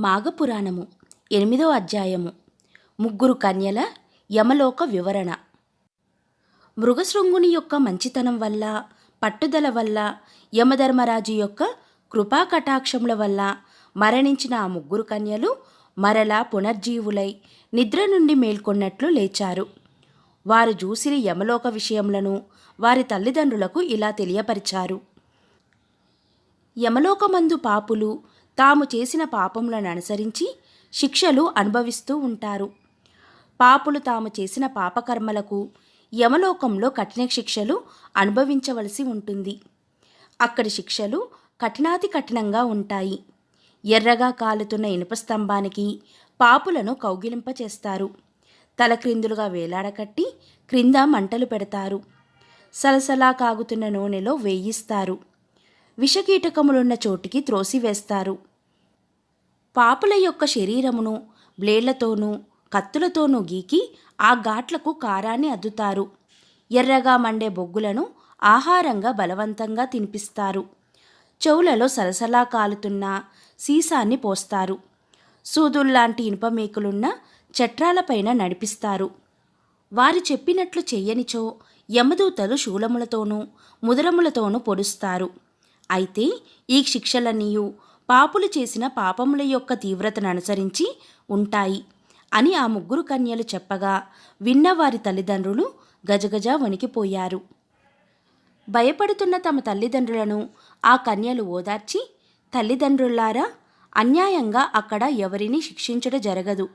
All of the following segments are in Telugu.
మాఘపురాణము ఎనిమిదో అధ్యాయము. ముగ్గురు కన్యల యమలోక వివరణ. మృగశృంగుని యొక్క మంచితనం వల్ల పట్టుదల వల్ల యమధర్మరాజు యొక్క కృపా కటాక్షముల వల్ల మరణించిన ఆ ముగ్గురు కన్యలు మరలా పునర్జీవులై నిద్ర నుండి మేల్కొన్నట్లు లేచారు. వారు చూసిన యమలోక విషయములను వారి తల్లిదండ్రులకు ఇలా తెలియపరిచారు. యమలోకమందు పాపులు తాము చేసిన పాపములను అనుసరించి శిక్షలు అనుభవిస్తూ ఉంటారు. పాపులు తాము చేసిన పాపకర్మలకు యమలోకంలో కఠిన శిక్షలు అనుభవించవలసి ఉంటుంది. అక్కడి శిక్షలు కఠినాతి కఠినంగా ఉంటాయి. ఎర్రగా కాలుతున్న ఇనుప స్తంభానికి పాపులను కౌగిలింపచేస్తారు. తలక్రిందులుగా వేలాడకట్టి క్రింద మంటలు పెడతారు. సలసలా కాగుతున్న నూనెలో వేయిస్తారు. విషకీటకములున్న చోటికి త్రోసివేస్తారు. పాపుల యొక్క శరీరమును బ్లేడ్లతోనూ కత్తులతోనూ గీకి ఆ ఘాట్లకు కారాన్ని అద్దుతారు. ఎర్రగా మండే బొగ్గులను ఆహారంగా బలవంతంగా తినిపిస్తారు. చెవులలో సలసలా కాలుతున్న సీసాన్ని పోస్తారు. సూదుల్లాంటి ఇనుపమేకులున్న చట్రాలపైన నడిపిస్తారు. వారు చెప్పినట్లు చెయ్యనిచో యమదూతలు శూలములతోనూ ముదరములతోనూ పొడుస్తారు. అయితే ఈ శిక్షలనియు పాపులు చేసిన పాపముల యొక్క తీవ్రతను అనుసరించి ఉంటాయి అని ఆ ముగ్గురు కన్యలు చెప్పగా విన్న వారి తల్లిదండ్రులు గజగజ వణికిపోయారు. భయపడుతున్న తమ తల్లిదండ్రులను ఆ కన్యలు ఓదార్చి తల్లిదండ్రులారా అన్యాయంగా అక్కడ ఎవరిని శిక్షించడం జరగదు.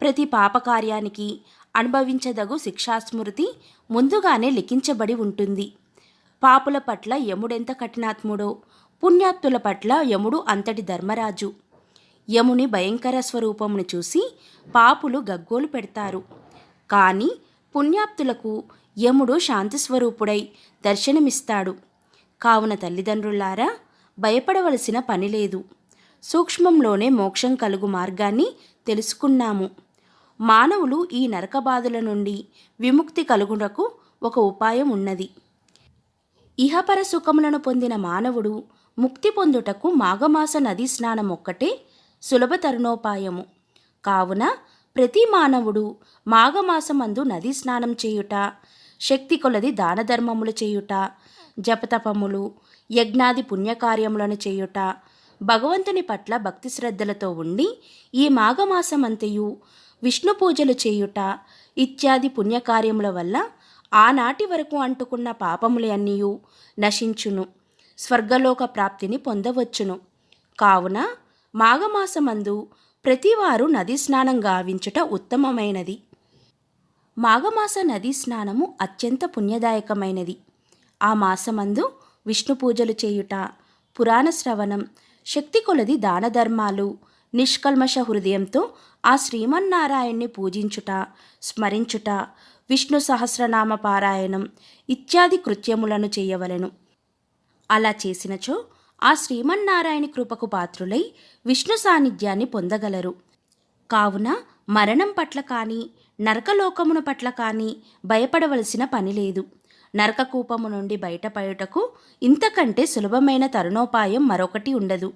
ప్రతి పాపకార్యానికి అనుభవించదగు శిక్షాస్మృతి ముందుగానే లిఖించబడి ఉంటుంది. పాపుల పట్ల యముడెంత కఠినాత్ముడో పుణ్యాత్తుల పట్ల యముడు అంతటి ధర్మరాజు. యముని భయంకర స్వరూపమును చూసి పాపులు గగ్గోలు పెడతారు. కానీ పుణ్యాప్తులకు యముడు శాంతి స్వరూపుడై దర్శనమిస్తాడు. కావున తల్లిదండ్రులారా భయపడవలసిన పని లేదు. సూక్ష్మంలోనే మోక్షం కలుగు మార్గాన్ని తెలుసుకున్నాము. మానవులు ఈ నరక బాధల నుండి విముక్తి కలుగునకు ఒక ఉపాయం ఉన్నది. ఇహపర సుఖములను పొందిన మానవుడు ముక్తి పొందుటకు మాఘమాస నదీ స్నానం ఒక్కటే సులభ తరుణోపాయము. కావున ప్రతి మానవుడు మాఘమాసమందు నదీ స్నానం చేయుట శక్తి కొలది దాన ధర్మములు చేయుట జపతపములు యజ్ఞాది పుణ్యకార్యములను చేయుట భగవంతుని పట్ల భక్తి శ్రద్ధలతో ఉండి ఈ మాఘమాసమంతయు విష్ణు పూజలు చేయుట ఇత్యాది పుణ్యకార్యముల వల్ల ఆనాటి వరకు అంటుకున్న పాపములన్నీయు నశించును. స్వర్గలోక ప్రాప్తిని పొందవచ్చును. కావున మాఘమాసమందు ప్రతివారు నదీ స్నానం గావించుట ఉత్తమమైనది. మాఘమాస నదీ స్నానము అత్యంత పుణ్యదాయకమైనది. ఆ మాసమందు విష్ణు పూజలు చేయుట పురాణ శ్రవణం శక్తి కొలది దాన ధర్మాలు నిష్కల్మష హృదయంతో ఆ శ్రీమన్నారాయణ్ణి పూజించుట స్మరించుట విష్ణు సహస్రనామ పారాయణం ఇత్యాది కృత్యములను చేయవలెను. అలా చేసినచో ఆ శ్రీమన్నారాయణ కృపకు పాత్రులై విష్ణు సాన్నిధ్యాన్ని పొందగలరు. కావున మరణం పట్ల కానీ నరకలోకమును పట్ల కానీ భయపడవలసిన పని లేదు. నరకకూపము నుండి బయటపడుటకు ఇంతకంటే సులభమైన తరుణోపాయం మరొకటి ఉండదు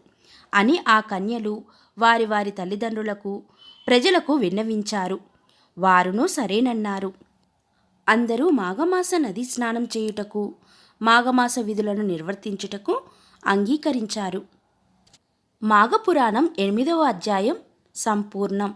అని ఆ కన్యలు వారి వారి తల్లిదండ్రులకు ప్రజలకు విన్నవించారు. వారును సరేనన్నారు. అందరూ మాఘమాస నది స్నానం చేయుటకు మాఘమాస విధులను నిర్వర్తించుటకు అంగీకరించారు. మాఘపురాణం ఎనిమిదవ అధ్యాయం సంపూర్ణం.